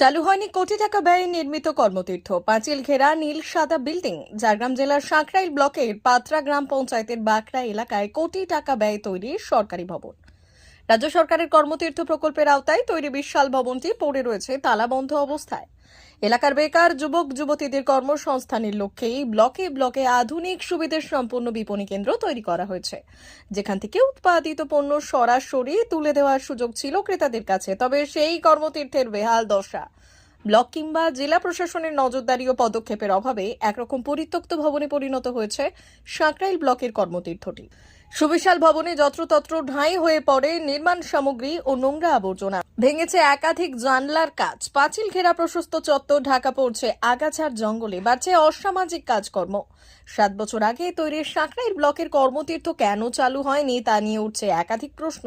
চালু হয়নি কোটি টাকা ব্যয়ে নির্মিত কর্মতীর্থ। পাঁচিল ঘেরা নীল সাদা বিল্ডিং, ঝাড়গ্রাম জেলার সাঁকরাইল ব্লকের পাত্রা গ্রাম পঞ্চায়েতের বাঁকড়া এলাকায় কোটি টাকা ব্যয়ে তৈরি সরকারি ভবন। রাজ্য সরকারের কর্মতীর্থ প্রকল্পের আওতায় তৈরি বিশাল ভবনটি পড়ে রয়েছে তালাবন্ধ অবস্থায়। এলাকার বেকার যুবক, যুবতীদের কর্মসংস্থানের লক্ষ্যেই ব্লকে ব্লকে আধুনিক সুবিধা সম্পূর্ণ বিপণী কেন্দ্র তৈরি করা হয়েছে। যেখান থেকে উৎপাদিত পণ্য সরাসরি তুলে দেওয়ার সুযোগ ছিল ক্রেতাদের কাছে, তবে সেই কর্মতীর্থের বেহাল দশা। ব্লক কিংবা জেলা প্রশাসনের নজরদারি ও পদক্ষেপের অভাবে একরকম পরিত্যক্ত ভবনে পরিণত হয়েছে সাঁকরাইল ব্লকের কর্মতীর্থটি। সুবিশাল ভবনে যত্রতত্র ঢাই হয়ে পড়ে নির্মাণ সামগ্রী ও নোংরা আবর্জনা। ভেঙেছে একাধিক জানলার কাজ। পাঁচিল ঘেরা প্রশস্ত চত্বর ঢাকা পড়ছে আগাছার জঙ্গলে। বাড়ছে অসামাজিক কাজকর্ম। সাত বছর আগে তৈরি সাঁকরাইল ব্লকের কর্মতীর্থ কেন চালু হয়নি তা নিয়ে উঠছে একাধিক প্রশ্ন।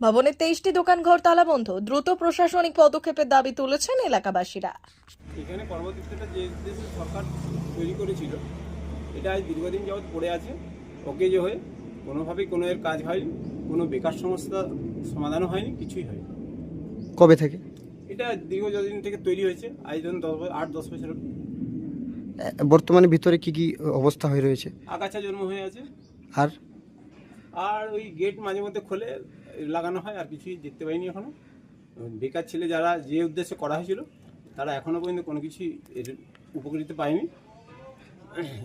ভবনের তেইশটি দোকান দোকানঘর তালাবন্ধ। দ্রুত প্রশাসনিক পদক্ষেপের দাবি তুলেছেন এলাকাবাসীরা। এখানে কর্মক্ষেত্রটা যে সরকার তৈরি করেছিল, এটা আজ দীর্ঘদিন যাবৎ পড়ে আছে, অকেজো হয়ে। কোনোভাবেই কোনো এর কাজ হয়নি কোনো বেকার সমস্যা সমাধানও হয়নি কিছুই হয়নি। কবে থেকে? এটা দীর্ঘ যতদিন থেকে তৈরি হয়েছে আজ ধরুন দশ বছর আট দশ বছর বর্তমানে ভিতরে কি কি অবস্থা হয়ে রয়েছে? আগাছা জন্ম হয়ে আছে। আর? আর ওই গেট মাঝে মধ্যে খোলে লাগানো হয় আর কিছুই দেখতে পাইনি এখনও। বেকার ছেলে যারা যে উদ্দেশ্যে করা হয়েছিল তারা এখনও পর্যন্ত কোনো কিছুই উপকৃত পায়নি।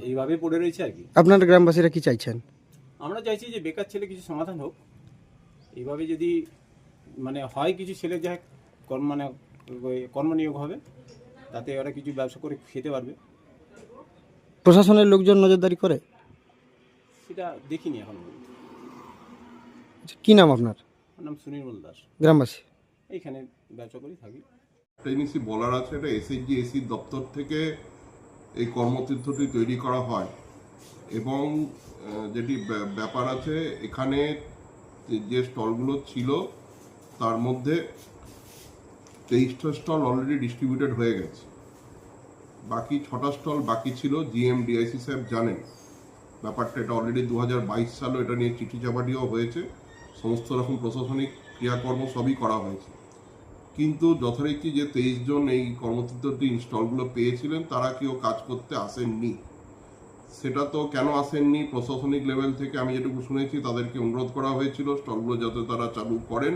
এইভাবে পড়ে রয়েছে আর কি। আপনার গ্রামবাসীরা কি চাইছেন? আমরা চাইছি যে বেকার ছেলে কিছু সমাধান হোক। এইভাবে যদি মানে হয় কিছু ছেলে যা কর্ম মানে কর্মনিয়োগ হবে তাতে ওরা কিছু ব্যবসা করে খেতে পারবে। প্রশাসনের লোকজন নজরদারি করে? সেটা দেখিনি এখন আচ্ছা, কি নাম আপনার? নাম সুনির্মল দাস গ্রামবাসী। এইখানে ব্যবসা করেই থাকি। একটা জিনিসই বলার আছে এটা এসএইচজি এসি দপ্তর থেকে এই কর্মতীর্থটি তৈরি করা হয়। এবং যেটি ব্যাপার আছে, এখানে যে স্টলগুলো ছিল, তার মধ্যে তেইশটা স্টল অলরেডি ডিস্ট্রিবিউটেড হয়ে গেছে। বাকি ছটা স্টল বাকি ছিল, জিএম, ডিআইসি সাহেব জানেন। ব্যাপারটা এটা অলরেডি দু হাজার বাইশ সালও এটা নিয়ে চিঠি চাপাটিও হয়েছে। সমস্ত রকম প্রশাসনিক ক্রিয়াকর্ম সবই করা হয়েছে। কিন্তু যথারীতি যে তেইশ জন এই কর্মতীর্থটি ইনস্টলগুলো পেয়েছিলেন, তারা কেউ কাজ করতে আসেননি। সেটা তো কেন আসেননি? প্রশাসনিক লেভেল থেকে আমি যেটুকু শুনেছি, তাদেরকে অনুরোধ করা হয়েছিল স্টলগুলো যাতে তারা চালু করেন।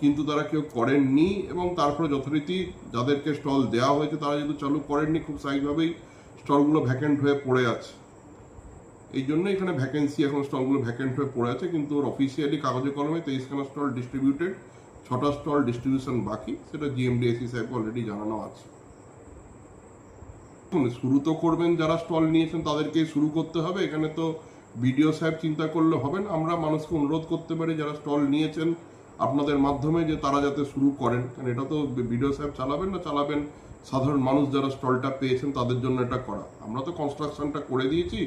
কিন্তু তারা কেউ করেননি এবং তারপরে যথারীতি যাদেরকে স্টল দেওয়া হয়েছে, তারা যেহেতু চালু করেননি, খুব স্বাভাবিকভাবেই স্টলগুলো ভ্যাকেন্ট হয়ে পড়ে আছে। এই জন্য এখানে ভ্যাকেন্সি এখন স্টলগুলো ভ্যাকেন্ট হয়ে পড়ে আছে, কিন্তু অফিসিয়ালি কাগজে কলমে তেইশখানা স্টল ডিস্ট্রিবিউটেড ছটা স্টল ডিস্ট্রিবিউশন বাকি, সেটা জিএমডিএসি সাহেবকে অলরেডি জানানো আছে। দেখুন, শুরু তো করবেন যারা স্টল নিয়েছেন তাদেরকে শুরু করতে হবে। এখানে তো বিডিও সাহেব চিন্তা করলে হবে না। আমরা মানুষকে অনুরোধ করতে পারি যারা স্টল নিয়েছেন আপনাদের মাধ্যমে যে তারা যাতে শুরু করেন। কারণ এটা তো বিডিও সাহেব চালাবেন না চালাবেন সাধারণ মানুষ যারা স্টলটা পেয়েছেন তাদের জন্য এটা করা। আমরা তো কনস্ট্রাকশনটা করে দিয়েছি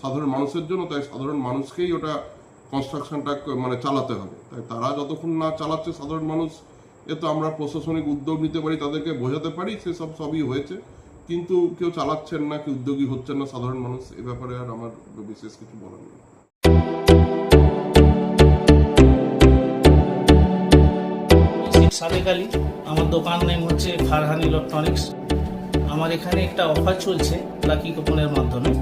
সাধারণ মানুষের জন্য তাই সাধারণ মানুষকেই ওটা কনস্ট্রাকশনটা মানে চালাতে হবে। তাই তারা যতক্ষণ না চালাচ্ছে সাধারণ মানুষ এ তো আমরা প্রশাসনিক উদ্যোগ নিতে পারি তাদেরকে বোঝাতে পারি সেসব সবই হয়েছে। কিন্তু কেউ চালাচ্ছেন না, কেউ উদ্যোগী হচ্ছেন না, সাধারণ মানুষ, এ ব্যাপারে আর আমার বিশেষ কিছু বলার নেই। সাবেক আমার দোকান নেম হচ্ছে ফারহান ইলেকট্রনিক্স। আমার এখানে একটা অফার চলছে লাকি কুপনের মাধ্যমে।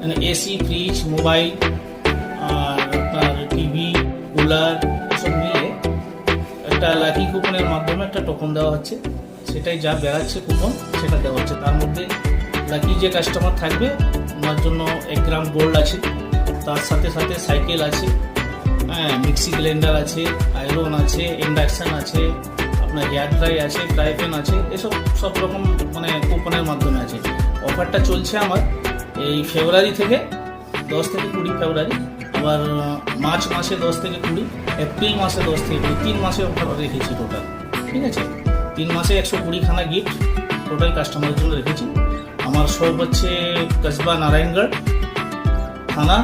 মানে এসি, ফ্রিজ, মোবাইল, আর আপনার টিভি, কুলার সব মিলে একটা লাকি কুপনের মাধ্যমে একটা টোকন দেওয়া হচ্ছে। সেটাই যা বেড়াচ্ছে কুপন, সেটা দেওয়া হচ্ছে। তার মধ্যে লাকি যে কাস্টমার থাকবে, ওনার জন্য এক গ্রাম গোল্ড আছে, তার সাথে সাথে সাইকেল আছে হ্যাঁ মিক্সি ব্লেন্ডার আছে আয়রন আছে ইন্ডাকশন আছে, আপনার হেয়ার ড্রাই আছে ফ্রাই প্যান আছে, এসব সব রকম মানে কুপনের মাধ্যমে আছে। অফারটা চলছে আমার এই ফেব্রুয়ারি থেকে, দশ থেকে কুড়ি ফেব্রুয়ারি আবার মার্চ মাসে দশ থেকে কুড়ি, এপ্রিল মাসে দশ থেকে কুড়ি, তিন মাসে অফার রেখেছি টোটাল ঠিক আছে? তিন মাসে একশো কুড়িখানা গিফট টোটাল কাস্টমারের জন্য রেখেছি। আমার শপ হচ্ছে কসবা নারায়ণগড় থানা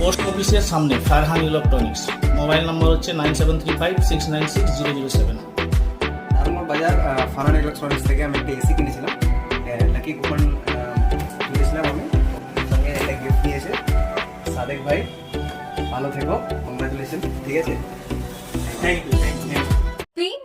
পোস্ট অফিসের সামনে ফারহান ইলেকট্রনিক্স মোবাইল নম্বর হচ্ছে nine seven three five six nine six zero zero seven বাজার ফারান ইলেকট্রনিক্স থেকে আমি একটা এসি কিনেছিলাম। লাকি কুপন কিনেছিলাম আমি। সঙ্গে একটা গিফট দিয়েছে সাদেক ভাই। ভালো থেকো কংগ্রাচুলেশন ঠিক আছে? Thank you thank you